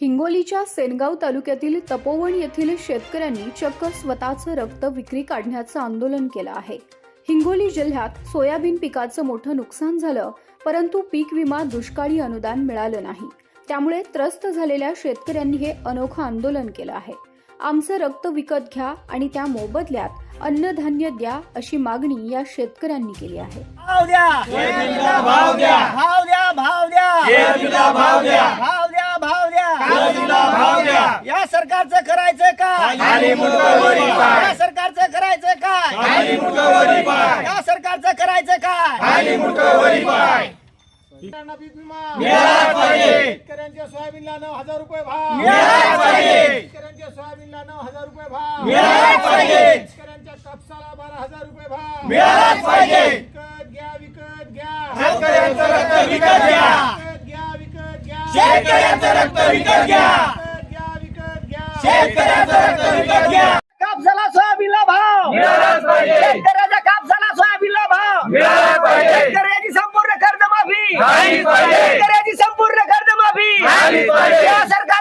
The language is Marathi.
हिंगोलीच्या सेनगाव तालुक्यातील तपोवन येथील शेतकऱ्यांनी चक्क स्वतःचं रक्त विक्री काढण्याचं आंदोलन केलं आहे हिंगोली जिल्ह्यात सोयाबीन पिकाचं मोठं नुकसान झालं परंतु पीक विमा दुष्काळी अनुदान मिळालं नाही त्यामुळे त्रस्त झालेल्या शेतकऱ्यांनी हे अनोखं आंदोलन केलं आहे आमचं रक्त विकत घ्या आणि त्या मोबदल्यात अन्नधान्य द्या अशी मागणी या शेतकऱ्यांनी केली आहे भाव द्या भाव द्या. भाव द्या भाव द्या या सरकारचं करायचं काय. या सरकारचं करायचं काय. या सरकारचं करायचं काय. शेतकऱ्यांच्या सोयाबीनला नऊ हजार रुपये भाव मिळाला पाहिजे. शेतकऱ्यांच्या सोयाबीनला नऊ हजार रुपये भाव मिळाला पाहिजे. शेतकऱ्यांच्या कापसाला बारा हजार रुपये भाव. विकत घ्या विकत घ्या शेतकऱ्यांचं रक्त विकत घ्या. विकत घ्या विकत घ्या शेतकऱ्यांचं रक्त विकत घ्या. विकत घ्या कापसाला सोयाबीनला भाव. शेतकऱ्याचा कापसाला सोयाबीनला भाव. शेतकऱ्याची संपूर्ण कर्जमाफी. शेतकऱ्याची संपूर्ण कर्जमाफी. या सरकार